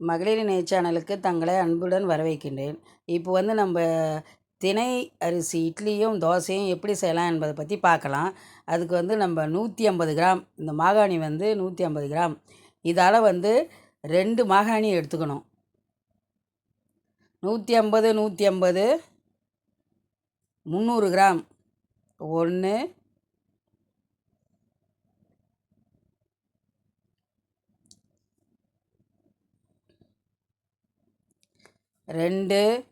மகளிர் இணைய சேனலுக்கு தங்களை அன்புடன் வரவேற்கின்றேன். இப்போ வந்து நம்ம தினை அரிசி இட்லியும் தோசையும் எப்படி செய்யலாம் என்பதை பற்றி பார்க்கலாம். அதுக்கு வந்து நம்ம நூற்றி ஐம்பது கிராம் இந்த மாகாணி வந்து நூற்றி ஐம்பது கிராம். இதால் வந்து ரெண்டு மாகாணி எடுத்துக்கணும். நூற்றி ஐம்பது நூற்றி ஐம்பது முந்நூறு கிராம். ஒன்று ரெண்டு.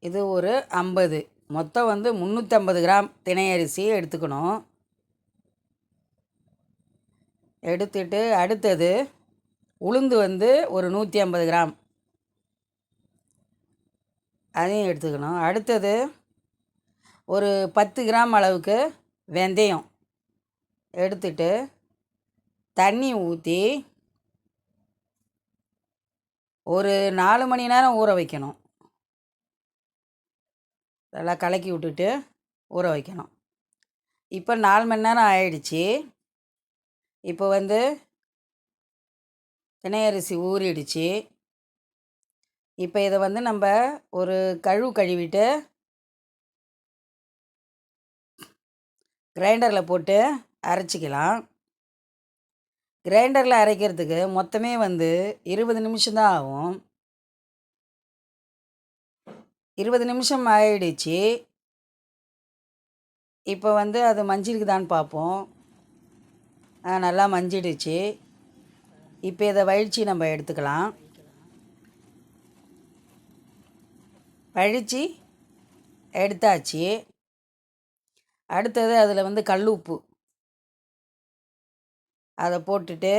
இது ஒரு ஐம்பது. மொத்தம் வந்து முந்நூற்றம்பது கிராம் தினை எடுத்துக்கணும். எடுத்துட்டு அடுத்தது உளுந்து வந்து ஒரு நூற்றி ஐம்பது கிராம். அதையும் எடுத்துக்கணும். அடுத்தது ஒரு பத்து கிராம் அளவுக்கு வெந்தயம் எடுத்துட்டு தண்ணி ஊற்றி ஒரு நாலு மணி நேரம் ஊற வைக்கணும். நல்லா கலக்கி விட்டுட்டு ஊற வைக்கணும். இப்போ நாலு மணி நேரம் ஆயிடுச்சு. இப்போ வந்து தினை அரிசி ஊறிடுச்சு. இப்போ இதை வந்து நம்ம ஒரு கழுவு கழுவிட்டு கிரைண்டரில் போட்டு அரைச்சிக்கலாம். கிரைண்டரில் அரைக்கிறதுக்கு மொத்தமே வந்து இருபது நிமிஷம் தான் ஆகும். இருபது நிமிஷம் ஆயிடுச்சு. இப்போ வந்து அது மஞ்சிருக்குதான்னு பார்ப்போம் நல்லா மஞ்சிடுச்சு. இப்போ இதை வழித்து நம்ம எடுத்துக்கலாம். வழித்து எடுத்தாச்சு. அடுத்தது அதில் வந்து கல் உப்பு அதை போட்டுட்டு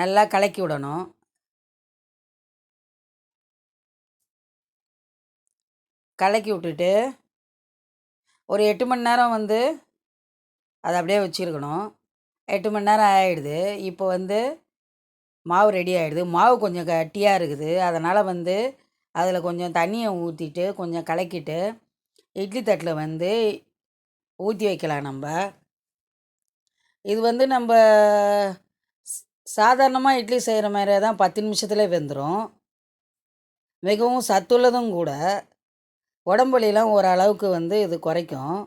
நல்லா கலக்கி விடணும். கலக்கி விட்டுட்டு ஒரு எட்டு மணி நேரம் வந்து அதை அப்படியே வச்சுருக்கணும். எட்டு மணி நேரம் ஆகிடுது இப்போ வந்து மாவு ரெடி ஆகிடுது மாவு கொஞ்சம் கட்டியாக இருக்குது. அதனால் வந்து அதில் கொஞ்சம் தண்ணியை ஊற்றிட்டு கொஞ்சம் கலக்கிட்டு இட்லி தட்டில் வந்து ஊற்றி வைக்கலாம் நம்ம. இது வந்து நம்ம சாதாரணமாக இட்லி செய்கிற மாதிரியே தான் பத்து நிமிஷத்துல வெந்துடும் மிகவும் சத்துள்ளதும் கூட உடம்புலிலாம் ஓரளவுக்கு வந்து இது குறைக்கும்.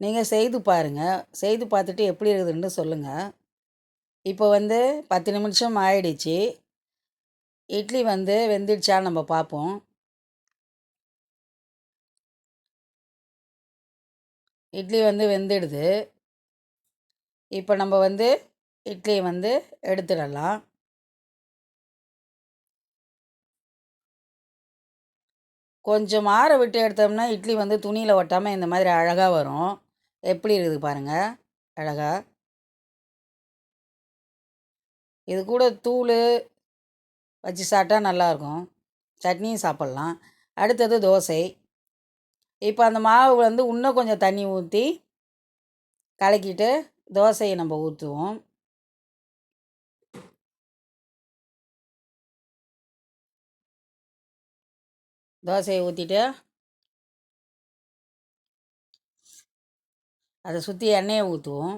நீங்கள் செய்து பாருங்கள் செய்து பார்த்துட்டு எப்படி இருக்குதுன்னு சொல்லுங்கள் இப்போ வந்து பத்து நிமிஷம் ஆயிடுச்சு. இட்லி வந்து வெந்துடுச்சா நம்ம பார்ப்போம். இட்லி வந்து வெந்துடுது. இப்போ நம்ம வந்து இட்லியை வந்து எடுத்துடலாம். கொஞ்சம் மாற விட்டு எடுத்தோம்னா இட்லி வந்து துணியில் ஒட்டாமல் இந்த மாதிரி அழகாக வரும். எப்படி இருக்குது பாருங்கள் அழகாக இது கூட தூள் வச்சு சாப்பிட்டா நல்லாயிருக்கும் சட்னியும் சாப்பிட்லாம். அடுத்தது தோசை. இப்போ அந்த மாவு வந்து இன்னும் கொஞ்சம் தண்ணி ஊற்றி கலக்கிட்டு தோசையை நம்ம ஊற்றுவோம் தோசையை ஊற்றிட்டு அதை சுற்றி எண்ணெயை ஊற்றுவோம்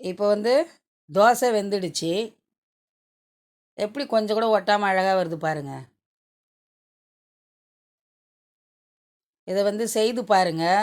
இப்போ வந்து தோசை வெந்துடுச்சு. எப்படி கொஞ்சம் கூட ஒட்டாமல் அழகாக வருது பாருங்கள் இதை வந்து செய்து பாருங்கள்